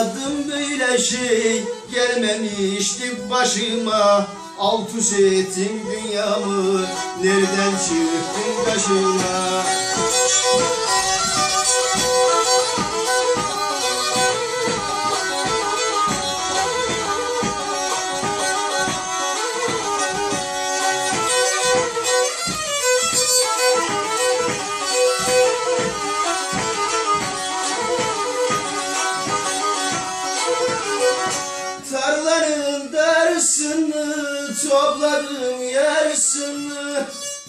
Yaşamadım böyle şey. Gelmemişti başıma. Alt üst ettin dünyamı. Nereden çıktın kaşıma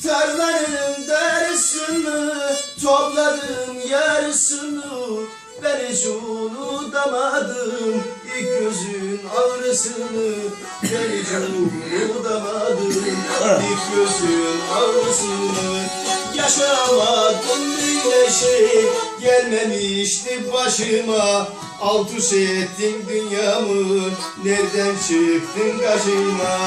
Tarlanın darısını topladım yarısını. Ben hiç unutamadım ilk gözün ağrısını. Ben hiç unutamadım ilk gözün ağrısını. Yaşamadım böyle şey gelmemişti başıma Alt üst ettin dünyamı Nereden çıktın karşıma?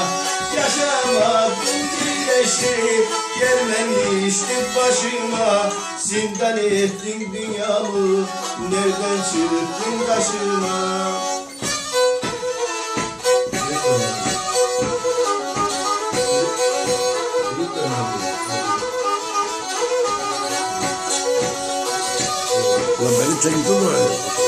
Yaşamadım bile şey Gelmemişti başıma. Zindan ettin dünyamı Nereden çıktın karşıma? Lan benim çekimim mi?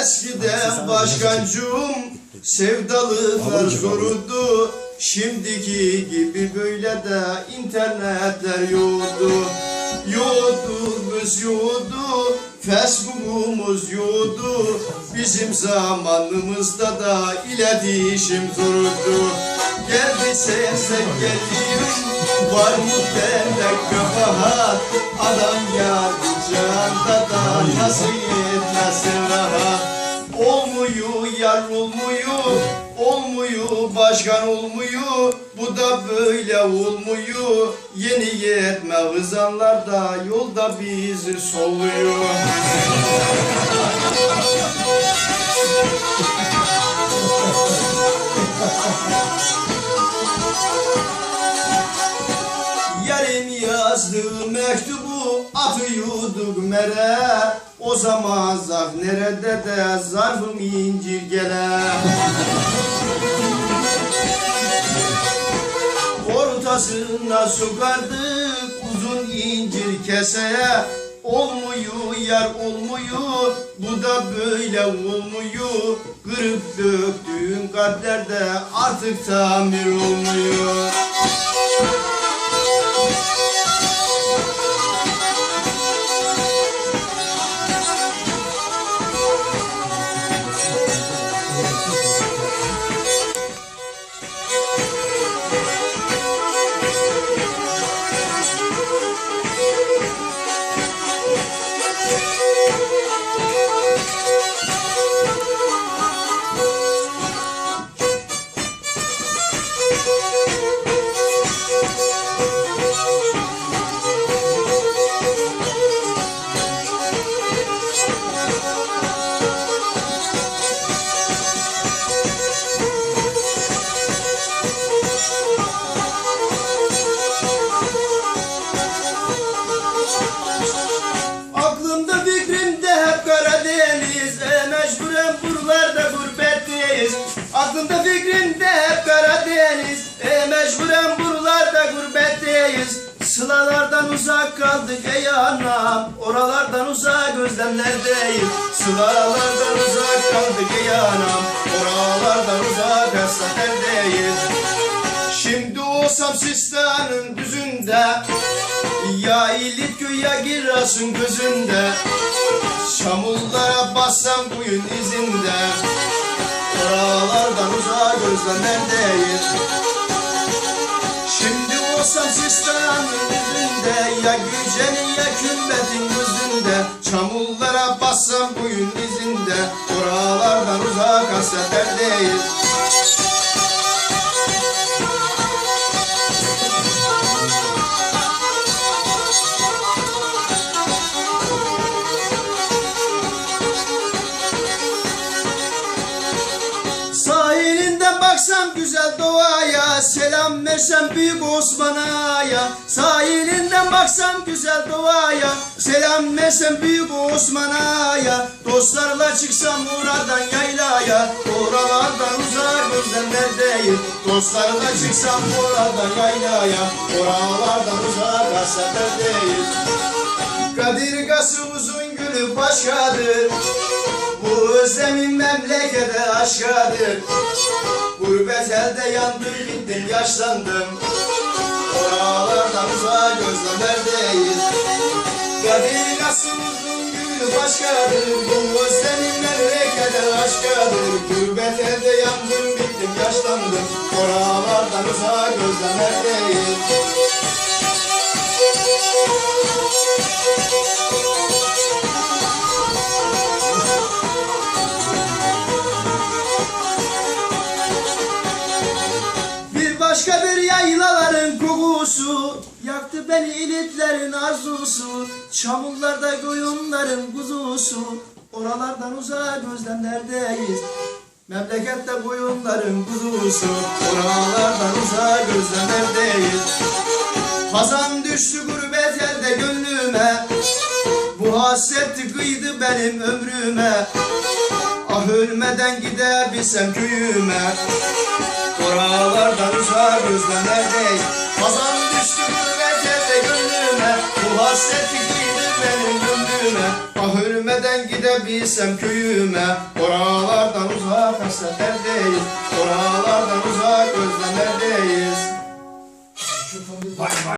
Eskiden başkancım sevdalılar zordu Şimdiki gibi böyle de internetler yoktu. YouTube'umuz yoktu Facebook'umuz yoktu. Bizim zamanımızda da iletişim zordu Geldi sevsek geldim Var mı bende kabahat? Adam da nasıl yetmezsin rahat Olmuyor yar olmuyor Olmuyor başkan olmuyor Bu da böyle olmuyor Yeni yetme hızanlar da Yolda bizi soluyor atıyorduk mere O zaman zarf nerede de zarfım incir gele. Ortasına sokardık uzun incir keseye Olmuyor yar olmuyor bu da böyle olmuyor. Kırıp döktüğün kalplerde artık tamir olmuyor Aklımda fikrimde hep Karadeniz e, Mecburen buralarda gurbetteyiz. Aklımda fikrimde Mecburen buralarda gurbetteyiz Sılalardan uzak kaldık ey anam. Oralardan uzak özlemlerdeyiz Sılalardan uzak kaldık ey anam. Oralardan uzak hasretlerdeyiz Şimdi olsam sistanın düzünde Ya ilit köye girasın gözünde Çamurlara bassam kuyun izinde Oralardan uzak gözlemlerdeyim Şimdi olsam sistanın düzünde Ya gücenin ya kümbetin gözünde Çamurlara bassam kuyun izinde Oralardan uzak hasretlerdeyim Sahilinden bak baksam güzel doğaya Selam versem büyük Osman'a. Sahilinden baksam güzel doğaya Selam versem büyük Osman'a. Dostlarla çıksam buradan yaylaya Oralardan uzak özlemlerdeyim Dostlarla çıksam buradan yaylaya Oralardan uzak hasretlerdeyim Kadirgası uzun gülü başkadır özlemin memlekete aşkadır Gurbet elde yandım bittim yaşlandım. Oralardan uzak gözlemlerdeyiz Kadirgası uzun gülü başkadır. Bu özlemin memlekete aşkadır Gurbet elde yandım bittim yaşlandım. Oralardan uzak gözlemlerdeyiz Beni ilitlerin arzusu Çamurlarda koyunların kuzusu. Oralardan uzak gözlemlerdeyiz Memlekette koyunların kuzusu. Oralardan uzak gözlemlerdeyiz. Hazan düştü gurbet elde gönlüme Bu hasret kıydı benim ömrüme. Ah ölmeden gidebilsem köyüme. Oralardan uzak özlemlerdeyim Hazan düştü gurbet gönlüme Bu hasret kıydı benim ömrüme. Ah ölmeden gidebilsem köyüme. Oralardan uzak hasretlerdeyim Oralardan uzak özlemlerdeyiz Vay vay.